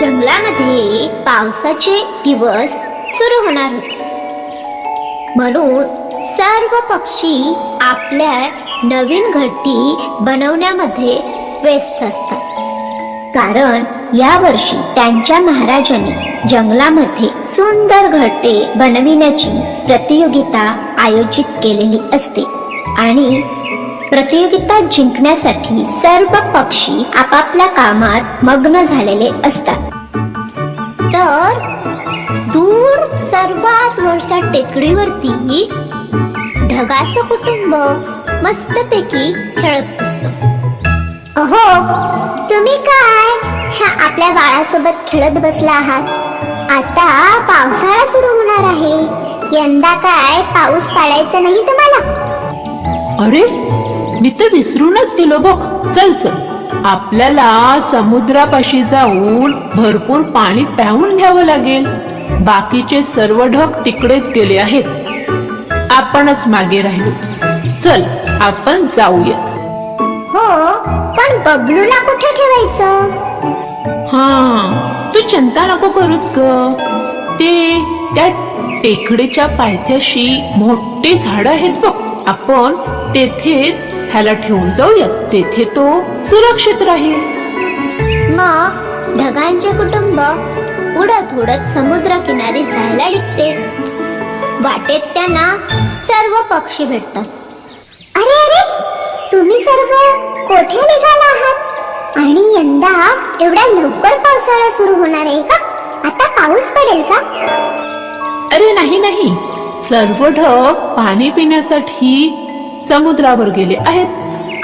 जंगलामध्ये पावसाचे दिवस सुरू होणार होते. म्हणून सर्व पक्षी आपल्या नवीन घरटी बनवण्यामध्ये व्यस्त असतात. कारण या वर्षी त्यांच्या महाराजांनी जंगलामध्ये सुंदर घरटे बनविण्याची प्रतियोगिता आयोजित केलेली असते. आणि प्रतियोगिता जिंकण्यासाठी सर्व पक्षी आपापल्या कामात मग्न झालेले असतात. तर दूर सर्वात वरच्या टेकडीवरती ढगाचं कुटुंब मस्तपैकी खेळत असत. अहो तुम्ही काय ह्या आपल्या बाळासोबत खेळत बसला आहात? आता पावसाळा सुरू होणार आहे. यंदा काय पाऊस पाडायचा नाही तुम्हाला? अरे मी तर विसरूनच गेलो बघ. चल चल. आपल्याला समुद्रापाशी जाऊन भरपूर पाणी प्याऊन घ्यावं लागेल. बाकीचे सर्व ढग तिकडेच गेले आहेत. आपणच मागे राहिलो. चल आपण जाऊया. हो पण बबलूला कुठे ठेवायचं? हा तू चिंता नको करूस ग. ते त्या टेकडीच्या पायथ्याशी मोठे झाड आहेत बघ. आपण तेथेच ह्याला ठेवून जाऊयात तेथे तो सुरक्षित राहील. मग ढगांचे कुटुंब उडत उडत समुद्रकिनारी जायला निघते. वाटेत त्यांना सर्व पक्षी भेटतात. अरे अरे तुम्ही सर्व कोठे निघाला आहात? आणि यंदा एवढ्या लवकर पावसाळा सुरू होणार आहे का? आता पाऊस पडेल का? अरे नाही नाही. सर्व ढग पाणी पिण्यासाठी समुद्रावर गेले आहेत.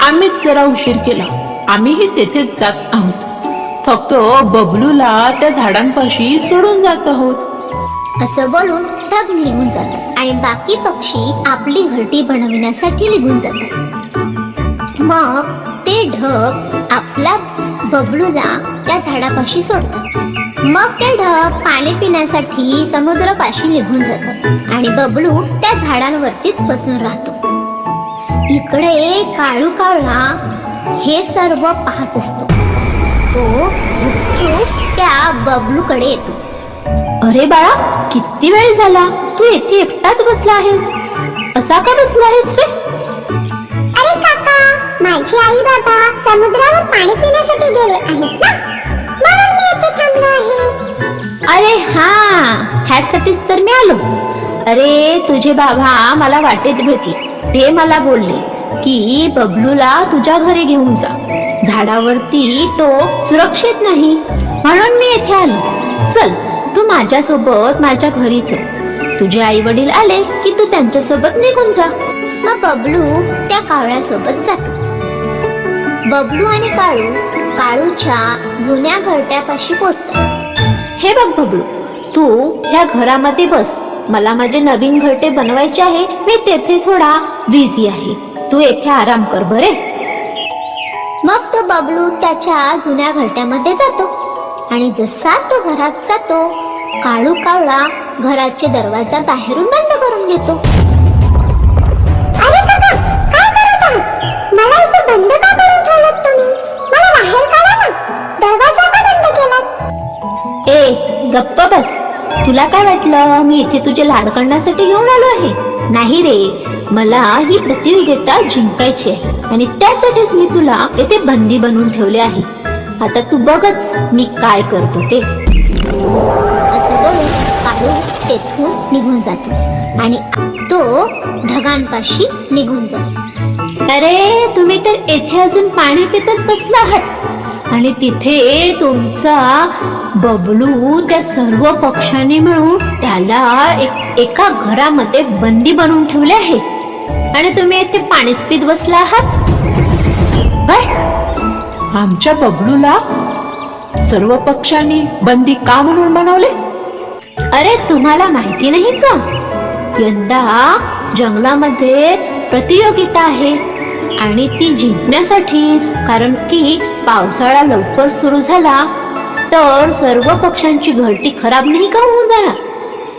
आम्ही जरा उशीर केला. आम्हीही तेथेच जात आहोत. फक्त बबलूला त्या झाडांपाशी सोडून जात आहोत. असं बोलून ढग निघून जातात आणि बाकी पक्षी आपली घरटी बनविण्यासाठी निघून जातात. मग ते ढग आपला बबलूला त्या झाडापाशी सोडतात. मग ते ढग पाणी पिण्यासाठी समुद्रापाशी निघून जातात आणि बबलू त्या झाडांवरतीच बसून राहतो. इकडे काळू कावळा हे सर्व पाहत असतो. तो गुपचूप त्या बबलूकडे येतो. अरे बाळा किती वेळ झाला? तू येथे एकटाच बसला आहेस. असा का बसला आहेस रे? अरे काका माझी आई बाबा समुद्रावर पाणी पिण्यासाठी गेले आहेत ना? म्हणून मी इथे थांबलो आहे. अरे हा ह्यासाठीच तर मी आलो. अरे तुझे बाबा मला वाटेत भेटले. ते मला बोलले की बबलूला तुझ्या घरी घेऊन जा. झाडावरती तो सुरक्षित नाही. म्हणून मी येथे आलो. चल तू माझ्यासोबत माझ्या घरी चल तुझे आई वडील आले की तू त्यांच्यासोबत निघून जा. मग बबलू त्या कावळ्यासोबत जातो. बबलू आणि काळू काळूच्या जुन्या घरट्यापाशी पोचतात हे बघ बबलू तू ह्या घरामध्ये बस. मला माझे नवीन घरटे बनवायचे आहे मी तेथे थोडा बिझी आहे. तू येथे आराम कर बरे? मग तो बबलू त्याच्या जुन्या घरट्यामध्ये जातो. आणि जसा तो घरात जातो काळू कावळा घराचे दरवाजा बाहेरून बंद करून घेतो. अरे काका काय करत आहात? मला इथे बंद का करून ठेवलात तुम्ही? मला बाहेर काढा ना. दरवाजा का बंद केलात? ए गप्प बस. तुला काय वाटलं? मी इथे तुझे लाड करण्यासाठी घेऊन आलो आहे. नाही रे मला ही प्रतियोगिता जिंकायची आहे. आणि त्यासाठीच मी तुला येथे बंदी बनवून ठेवले आहे. आता तू बघच मी काय करतो ते. असं तेथून निघून जातो. आणि तो ढगांपाशी निघून जातो. अरे तुम्ही तर येथे अजून पाणी पितच बसला आहात. आणि तिथे तुमचा बबलू त्या सर्व पक्ष्यांनी मिळून त्याला एक एका घरामध्ये बंदी बनवून ठेवले आहे. आणि तुम्ही येथे पाणीच पित बसला आहात? काय आमच्या बबलूला सर्व पक्षांनी बंदी का म्हणून बनवले? अरे तुम्हाला माहिती नाही का? यंदा जंगलामध्ये प्रतियोगिता आहे. आणि ती जिंकण्यासाठी कारण की पावसाळा लवकर सुरू झाला तर सर्व पक्षांची घरटी खराब नाही का होऊन जाणार?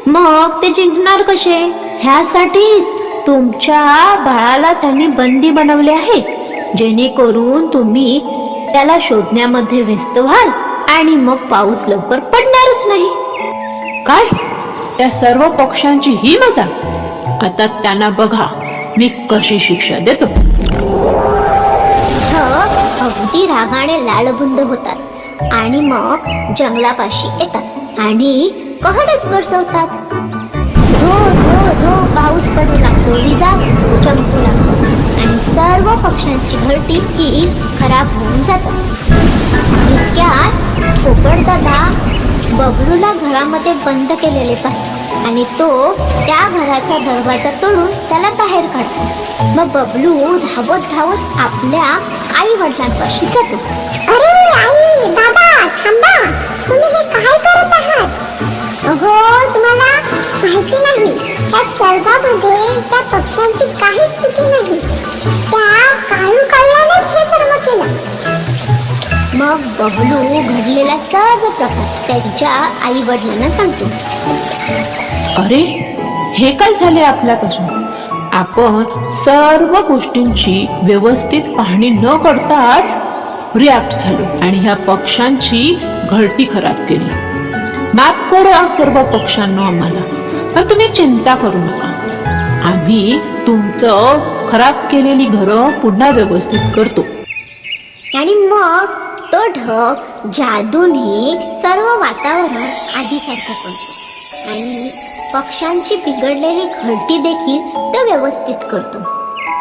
मग ते जिंकणार कसे? ह्यासाठीच तुमच्या बाळाला त्यांनी बंदी बनवले आहे जेणेकरून तुम्ही त्याला शोधण्यामध्ये व्यस्त व्हाल आणि मग पाऊस लवकर पडणारच नाही. काय? त्या सर्व पक्षांची ही मजा? आता त्यांना बघा मी कशी शिक्षा देतो. अगदी रागाने लालबुंद होतात आणि मग जंगलापाशी येतात आणि कहरच बरसवतात धो हो, धो हो, धो हो, पाऊस पडू लागतो विजा चमकू लागतो. आणि सर्व पक्ष्यांची घरटी ही खराब होऊन जातात इतक्यात पोपट दादा बबलूला घरामध्ये बंद केलेले पाहिजे आणि तो त्या घराचा दरवाजा तोडून त्याला बाहेर काढतो. मग बबलू धावत धावत आपल्या आई वडिलांपाशी जातो. अरे आई बाबा थांबा. तुम्ही हे काय करत आहात? अहो तुम्हाला माहिती नाही. त्या सर्वामध्ये त्या पक्ष्यांची काहीच चुकी नाही. त्या काळू काढल्यानेच हे सर्व केलं. मग बबलू घडलेला सर्व प्रकार त्यांच्या आई वडिलांना सांगतो. अरे हे काय झाले आपल्यापासून? आपण सर्व गोष्टींची व्यवस्थित पाहणी न करताच रिॲक्ट झालो आणि ह्या पक्ष्यांची घरटी खराब केली. माफ करा सर्व पक्ष्यांना आम्हाला पण तुम्ही चिंता करू नका. आम्ही तुमचं खराब केलेली घरं पुन्हा व्यवस्थित करतो. आणि मग तो ढग जादूने सर्व वातावरण आधीसारखं करतो. आणि पक्ष्यांची बिघडलेली घरटी देखील तो व्यवस्थित करतो.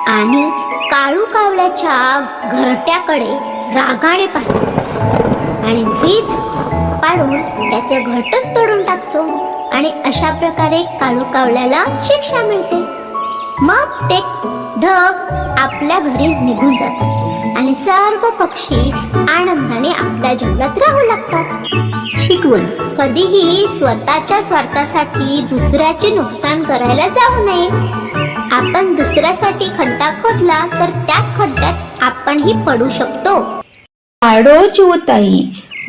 आणि काळू कावळ्याच्या घरट्याकडे रागाने पाहतो. आणि वीज पाडून त्याचे घटच तोडून टाकतो. आणि अशा प्रकारे काळू कावळ्याला शिक्षा मिळते. मग ते ढग आपल्या घरी निघून जातात. आणि सर्व पक्षी आनंदाने आपल्या जंगलात राहू लागतात. शिकवण कधीही स्वतःच्या स्वार्थासाठी दुसऱ्याचे नुकसान करायला जाऊ नये. आपण दुसऱ्यासाठी खड्डा खोदला तर त्या खड्ड्यात आपणही पडू शकतो. आडो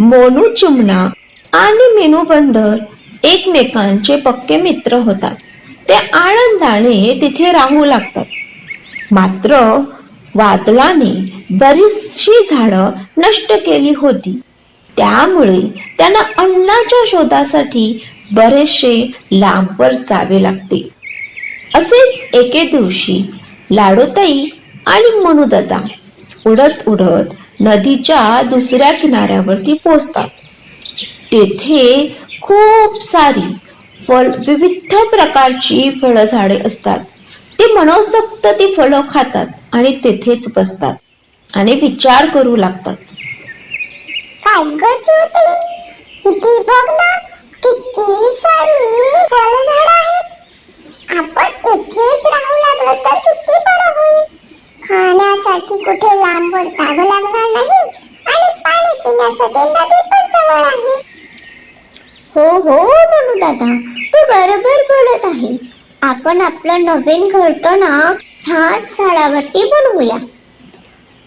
मोनू चिमणा आणि मेनू बंदर एकमेकांचे पक्के मित्र होतात. ते आनंदाने तिथे राहू लागतात. मात्र वादळाने बरीचशी झाडं नष्ट केली होती. त्यामुळे त्यांना अन्नाच्या शोधासाठी बरेचसे लांबवर जावे लागते. असेच एके दिवशी लाडोताई आणि मनुदादा उडत उडत नदीच्या दुसऱ्या किनाऱ्यावरती पोचतात तेथे खूप सारी फळ विविध प्रकारची फळझाडे असतात. ते मनोसक्त ती फळं खातात. आणि तेथेच बसतात. आणि विचार करू लागतात. काय गच होती किती बघ ना किती सारी फळझाड आहेत. आपण इथेच राहू लागलो तर किती बरं होईल? खाण्यासाठी कुठे लांबवर जावं लागणार नाही आणि पाणी पिण्यासाठी नदी पण जवळ आहे. हो हो म्हणू दादा तू बरोबर बोलत आहे. आपण आपलं नवीन घरट ना ह्याच झाडावरती बनवूया.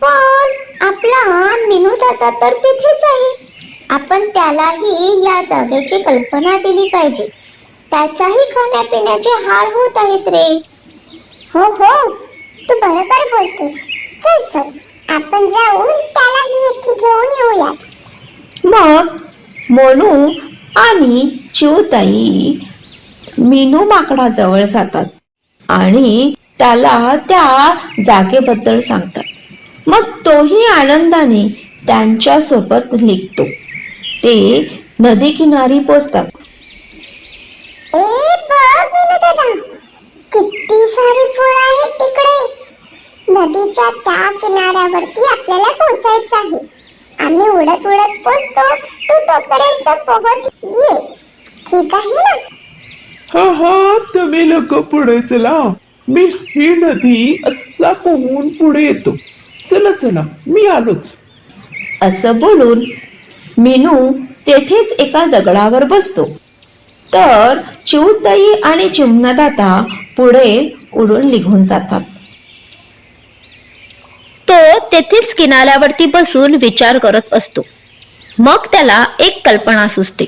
पण आपला मेनू दादा तर तिथेच आहे. आपण त्यालाही या जागेची कल्पना दिली पाहिजे. त्याच्याही खाण्यापिण्याचे हाल होत आहेत रे. हो हो. तू बरोबर बोलतेस. चल चल. आपण जाऊन त्यालाही इथे घेऊन येऊयात. मग मोनू आणि चिवताई मीनू माकडाजवळ जातात आणि त्याला त्या जागेबद्दल सांगतात. मग तोही आनंदाने त्यांच्यासोबत निघतो. ते नदी किनारी पोचतात किती सारी फुलं आहेत तिकडे. नदीच्या त्या किनाऱ्यावरती आपल्याला पोहोचायचं आहे. आम्ही उडत उडत पोचतो तू तोपर्यंत पोहोच. ये ठीक आहे ना? हा हा तुम्ही लोक पुढे चला. मी ही नदी असा पोहून पुढे येतो. चला चला मी आलोच. असं बोलून मीनू तेथेच एका दगडावर बसतो. तर चिवताई आणि चिमणदाता पुढे उडून निघून जातात. तो तेथेच किनाऱ्यावरती बसून विचार करत असतो. मग त्याला एक कल्पना सुचते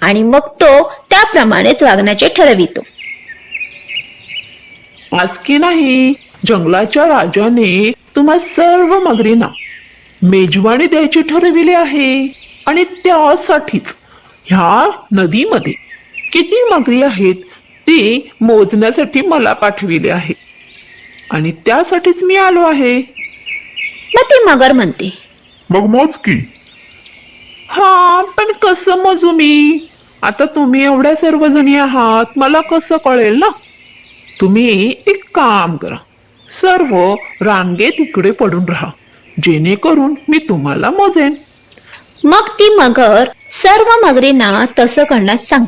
आणि मग तो त्याप्रमाणेच वागण्याचे ठरवितो. आज की नाही. जंगलाच्या राजाने तुम्हा सर्व मगरींना मेजवानी द्यायची ठरविले आहे. आणि त्यासाठीच ह्या नदीमध्ये किती मगरी आहेत ती मोजण्यासाठी मला पाठविले आहे. आणि त्यासाठीच मी आलो आहे. मग ती मगर म्हणते. मग मोज की. हा पण कसं मोजू मी? आता तुम्ही एवढ्या सर्वजणी आहात मला कसं कळेल ना? तुम्ही एक काम करा. सर्व रांगेत इकडे पडून राहा. जेणेकरून मी तुम्हाला मोजेन. मग ती मगर सर्व मगरींना तसं करण्यास सांग.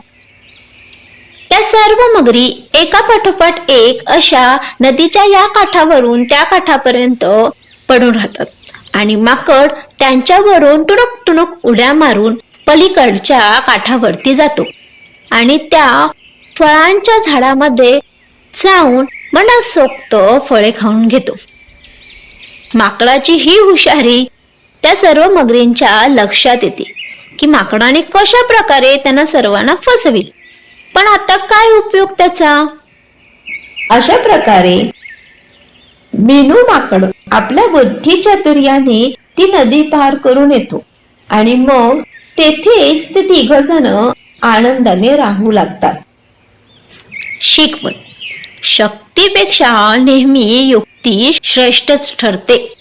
त्या सर्व मगरी एका पाठोपाठ एक अशा नदीच्या या काठावरून त्या काठापर्यंत पडून राहतात. आणि माकड त्यांच्यावरून टुणूक टुणूक उड्या मारून पलीकडच्या काठावरती जातो. आणि त्या फळांच्या झाडामध्ये जाऊन मनसोक्त फळे खाऊन घेतो. माकडाची ही हुशारी त्या सर्व मगरींच्या लक्षात येते की माकडाने कशा प्रकारे त्यांना सर्वांना फसविल. पण आता काय उपयोग त्याचा? अशा प्रकारे मेनू माकड आपल्या बुद्धी चातुर्याने ती नदी पार करून येतो आणि मग तेथेच ते तिघ जण आनंदाने राहू लागतात. शिकवण. शक्तीपेक्षा नेहमी युक्ती श्रेष्ठच ठरते.